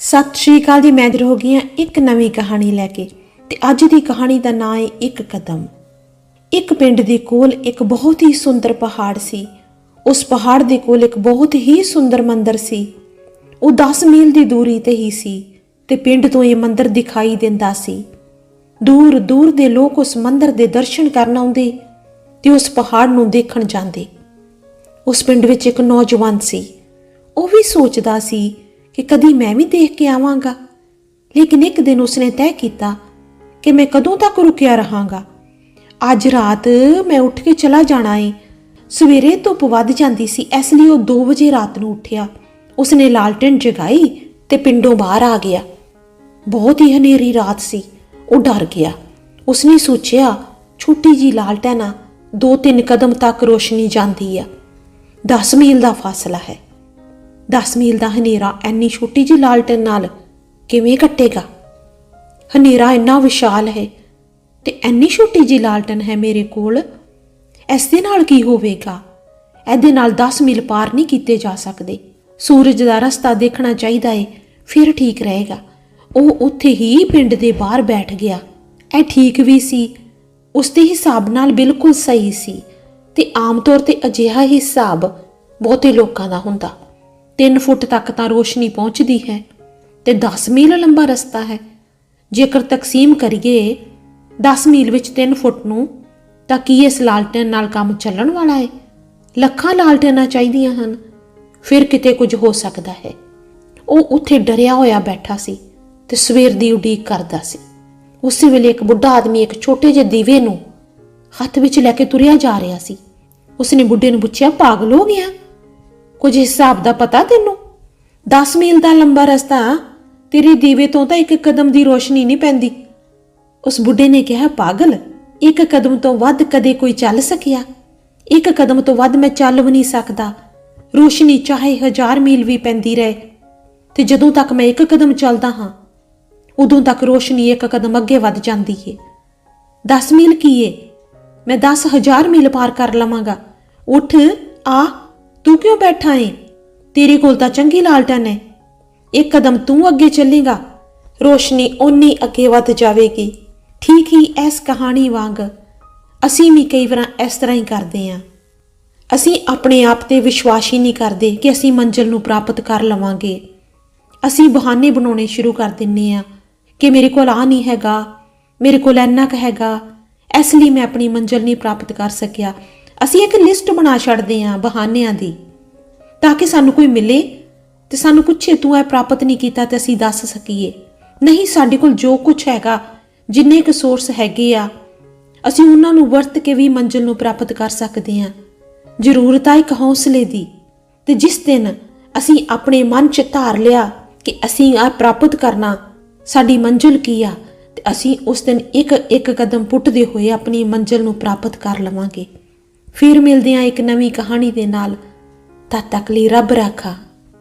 ਸਤਿ ਸ਼੍ਰੀ ਅਕਾਲ ਜੀ, ਮੈਂ ਹੋ ਗਈ ਹਾਂ ਇੱਕ ਨਵੀਂ ਕਹਾਣੀ ਲੈ ਕੇ ਤੇ ਅੱਜ ਦੀ ਕਹਾਣੀ ਦਾ ਨਾਂ ਹੈ ਇੱਕ ਕਦਮ। ਇੱਕ ਪਿੰਡ ਦੇ ਕੋਲ ਇੱਕ ਬਹੁਤ ਹੀ ਸੁੰਦਰ ਪਹਾੜ ਸੀ। ਉਸ ਪਹਾੜ ਦੇ ਕੋਲ ਇੱਕ ਬਹੁਤ ਹੀ ਸੁੰਦਰ ਮੰਦਿਰ ਸੀ। ਉਹ 10 ਮੀਲ ਦੀ ਦੂਰੀ ਤੇ ਹੀ ਸੀ ਤੇ ਪਿੰਡ ਤੋਂ ਇਹ ਮੰਦਿਰ ਦਿਖਾਈ ਦਿੰਦਾ ਸੀ। ਦੂਰ ਦੂਰ ਦੇ ਲੋਕ ਉਸ ਮੰਦਿਰ ਦੇ ਦਰਸ਼ਨ ਕਰਨ ਆਉਂਦੇ ਤੇ ਉਸ ਪਹਾੜ ਨੂੰ ਦੇਖਣ ਜਾਂਦੇ। ਉਸ ਪਿੰਡ ਵਿੱਚ ਇੱਕ ਨੌਜਵਾਨ ਸੀ। ਉਹ ਵੀ ਸੋਚਦਾ ਸੀ ਕਿ ਕਦੀ ਮੈਂ ਵੀ ਦੇਖ ਕੇ ਆਵਾਂਗਾ। ਲੇਕਿਨ ਇੱਕ ਦਿਨ ਉਸਨੇ ਤੈਅ ਕੀਤਾ ਕਿ ਮੈਂ ਕਦੋਂ ਤੱਕ ਰੁਕਿਆ ਰਹਾਂਗਾ। ਅੱਜ ਰਾਤ ਮੈਂ ਉੱਠ ਕੇ ਚਲਾ ਜਾਣਾ ਏ। ਸਵੇਰੇ ਧੁੱਪ ਵੱਧ ਜਾਂਦੀ ਸੀ, ਇਸ ਲਈ ਉਹ 2 ਵਜੇ ਰਾਤ ਨੂੰ ਉੱਠਿਆ। ਉਸਨੇ ਲਾਲਟਨ ਜਗਾਈ ਤੇ ਪਿੰਡੋਂ ਬਾਹਰ ਆ ਗਿਆ। ਬਹੁਤ ਹੀ ਹਨੇਰੀ ਰਾਤ ਸੀ, ਉਹ ਡਰ ਗਿਆ। ਉਸਨੇ ਸੋਚਿਆ, ਛੋਟੀ ਜੀ ਲਾਲਟਨ ਆ ਦੋ ਤਿੰਨ ਕਦਮ ਤੱਕ ਰੋਸ਼ਨੀ ਜਾਂਦੀ ਆ। 10 ਮੀਲ ਦਾ ਫਾਸਲਾ ਹੈ। 10 ਮੀਲ ਦਾ ਹਨੇਰਾ ਐਨੀ ਛੋਟੀ ਜੀ ਲਾਲਟਨ ਨਾਲ ਕਿਵੇਂ ਕੱਟੇਗਾ? ਹਨੇਰਾ ਇੰਨਾ ਵਿਸ਼ਾਲ ਹੈ ਤੇ ਐਨੀ ਛੋਟੀ ਜੀ ਲਾਲਟਨ ਹੈ ਮੇਰੇ ਕੋਲ ਇਸ ਦੇ ਨਾਲ ਕੀ ਹੋਵੇਗਾ? ਇਹਦੇ ਨਾਲ 10 ਮੀਲ ਪਾਰ ਨਹੀਂ ਕੀਤੇ ਜਾ ਸਕਦੇ। ਸੂਰਜ ਦਾ ਰਸਤਾ ਦੇਖਣਾ ਚਾਹੀਦਾ ਏ, ਫਿਰ ਠੀਕ ਰਹੇਗਾ। ਉਹ ਉੱਥੇ ਹੀ ਪਿੰਡ ਦੇ ਬਾਹਰ ਬੈਠ ਗਿਆ। ਇਹ ਠੀਕ ਵੀ ਸੀ ਉਸ ਦੇ ਹਿਸਾਬ ਨਾਲ ਬਿਲਕੁਲ ਸਹੀ ਸੀ ਤੇ ਆਮ ਤੌਰ ਤੇ ਅਜਿਹਾ ਹਿਸਾਬ ਬਹੁਤੇ ਲੋਕਾਂ ਦਾ ਹੁੰਦਾ। 3 ਫੁੱਟ ਤੱਕ ਤਾਂ ਰੋਸ਼ਨੀ ਪਹੁੰਚਦੀ ਹੈ ਤੇ 10 ਮੀਲ ਲੰਬਾ ਰਸਤਾ ਹੈ। ਜੇਕਰ ਤਕਸੀਮ ਕਰੀਏ 10 ਮੀਲ ਵਿੱਚ 3 ਫੁੱਟ ਨੂੰ, ਤਾਂ ਕੀ ਇਸ ਲਾਲਟਨ ਨਾਲ ਕੰਮ ਚੱਲਣ ਵਾਲਾ ਹੈ? ਲੱਖਾਂ ਲਾਲਟਨਾਂ ਚਾਹੀਦੀਆਂ ਹਨ। ਫਿਰ ਕਿਤੇ ਕੁਝ ਹੋ ਸਕਦਾ ਹੈ। ਉਹ ਉੱਥੇ ਡਰਿਆ ਹੋਇਆ ਬੈਠਾ ਸੀ ਤੇ ਸਵੇਰ ਦੀ ਉਡੀਕ ਕਰਦਾ ਸੀ। ਉਸੇ ਵੇਲੇ ਇੱਕ ਬੁੱਢਾ ਆਦਮੀ ਇੱਕ ਛੋਟੇ ਜਿਹੇ ਦੀਵੇ ਨੂੰ ਹੱਥ ਵਿੱਚ ਲੈ ਕੇ ਤੁਰਿਆ ਜਾ ਰਿਹਾ ਸੀ। ਉਸਨੇ ਬੁੱਢੇ ਨੂੰ ਪੁੱਛਿਆ, ਪਾਗਲ ਹੋ ਗਿਆ? ਕੁਝ ਹਿਸਾਬ ਦਾ ਪਤਾ ਤੈਨੂੰ? 10 ਮੀਲ ਦਾ ਲੰਬਾ ਰਸਤਾ, ਤੇਰੇ ਦੀਵੇ ਤੋਂ ਤਾਂ ਇੱਕ ਕਦਮ ਦੀ ਰੋਸ਼ਨੀ ਨਹੀਂ ਪੈਂਦੀ। ਉਸ ਬੁੱਢੇ ਨੇ ਕਿਹਾ, ਪਾਗਲ, ਇੱਕ ਕਦਮ ਤੋਂ ਵੱਧ ਕਦੇ ਕੋਈ ਚੱਲ ਸਕਿਆ? ਇੱਕ ਕਦਮ ਤੋਂ ਵੱਧ ਮੈਂ ਚੱਲ ਵੀ ਨਹੀਂ ਸਕਦਾ। ਰੋਸ਼ਨੀ ਚਾਹੇ ਹਜ਼ਾਰ ਮੀਲ ਵੀ ਪੈਂਦੀ ਰਹੇ। ਤੇ ਜਦੋਂ ਤੱਕ ਮੈਂ ਇੱਕ ਕਦਮ ਚੱਲਦਾ ਹਾਂ, ਉਦੋਂ ਤੱਕ ਰੋਸ਼ਨੀ ਇੱਕ ਕਦਮ ਅੱਗੇ ਵੱਧ ਜਾਂਦੀ ਏ। 10 ਮੀਲ ਕੀ ਏ? ਮੈਂ 10000 ਮੀਲ ਪਾਰ ਕਰ ਲਵਾਂਗਾ। ਉੱਠ, ਆ ਤੂੰ ਕਿਉਂ ਬੈਠਾ ਏ? ਤੇਰੇ ਕੋਲ ਤਾਂ ਚੰਗੀ ਲਾਲਟਨ ਹੈ ਇੱਕ ਕਦਮ ਤੂੰ ਅੱਗੇ ਚੱਲੇਗਾ, ਰੋਸ਼ਨੀ ਓਨੀ ਅੱਗੇ ਵੱਧ ਜਾਵੇਗੀ। ਠੀਕ ਹੀ ਇਸ ਕਹਾਣੀ ਵਾਂਗ ਅਸੀਂ ਵੀ ਕਈ ਵਾਰ ਇਸ ਤਰ੍ਹਾਂ ਹੀ ਕਰਦੇ ਹਾਂ ਅਸੀਂ ਆਪਣੇ ਆਪ ਤੇ ਵਿਸ਼ਵਾਸ ਹੀ ਨਹੀਂ ਕਰਦੇ ਕਿ ਅਸੀਂ ਮੰਜ਼ਿਲ ਨੂੰ ਪ੍ਰਾਪਤ ਕਰ ਲਵਾਂਗੇ। ਅਸੀਂ ਬਹਾਨੇ ਬਣਾਉਣੇ ਸ਼ੁਰੂ ਕਰ ਦਿੰਨੇ ਆ ਕਿ ਮੇਰੇ ਕੋਲ ਆ ਨਹੀਂ ਹੈਗਾ, ਮੇਰੇ ਕੋਲ ਇੰਨਾ ਕੁ ਹੈਗਾ, ਇਸ ਲਈ ਮੈਂ ਆਪਣੀ ਮੰਜ਼ਿਲ ਨਹੀਂ ਪ੍ਰਾਪਤ ਕਰ ਸਕਿਆ। ਅਸੀਂ ਇੱਕ ਲਿਸਟ ਬਣਾ ਛੱਡਦੇ ਹਾਂ ਬਹਾਨਿਆਂ ਦੀ, ਤਾਂ ਕਿ ਸਾਨੂੰ ਕੋਈ ਮਿਲੇ ਤੇ ਸਾਨੂੰ ਪੁੱਛੇ, ਤੂੰ ਇਹ ਪ੍ਰਾਪਤ ਨਹੀਂ ਕੀਤਾ ਤੇ ਅਸੀਂ ਦੱਸ ਸਕੀਏ। ਨਹੀਂ, ਸਾਡੇ ਕੋਲ ਜੋ ਕੁਝ ਹੈਗਾ, ਜਿੰਨੇ ਕੁ ਸੋਰਸ ਹੈਗੇ ਆ, ਅਸੀਂ ਉਹਨਾਂ ਨੂੰ ਵਰਤ ਕੇ ਵੀ ਮੰਜ਼ਿਲ ਨੂੰ ਪ੍ਰਾਪਤ ਕਰ ਸਕਦੇ ਹਾਂ। ਜ਼ਰੂਰਤ ਆ ਇੱਕ ਹੌਸਲੇ ਦੀ। ਤੇ ਜਿਸ ਦਿਨ ਅਸੀਂ ਆਪਣੇ ਮਨ 'ਚ ਧਾਰ ਲਿਆ ਕਿ ਅਸੀਂ ਆ ਪ੍ਰਾਪਤ ਕਰਨਾ, ਸਾਡੀ ਮੰਜ਼ਿਲ ਕੀ ਆ, ਤੇ ਅਸੀਂ ਉਸ ਦਿਨ ਇੱਕ ਇੱਕ ਕਦਮ ਪੁੱਟਦੇ ਹੋਏ ਆਪਣੀ ਮੰਜ਼ਿਲ ਨੂੰ ਪ੍ਰਾਪਤ ਕਰ ਲਵਾਂਗੇ। ਫਿਰ ਮਿਲਦੇ ਹਾਂ ਇੱਕ ਨਵੀਂ ਕਹਾਣੀ ਦੇ ਨਾਲ ਤਦ ਤੱਕ ਲਈ ਰੱਬ ਰਾਖਾ।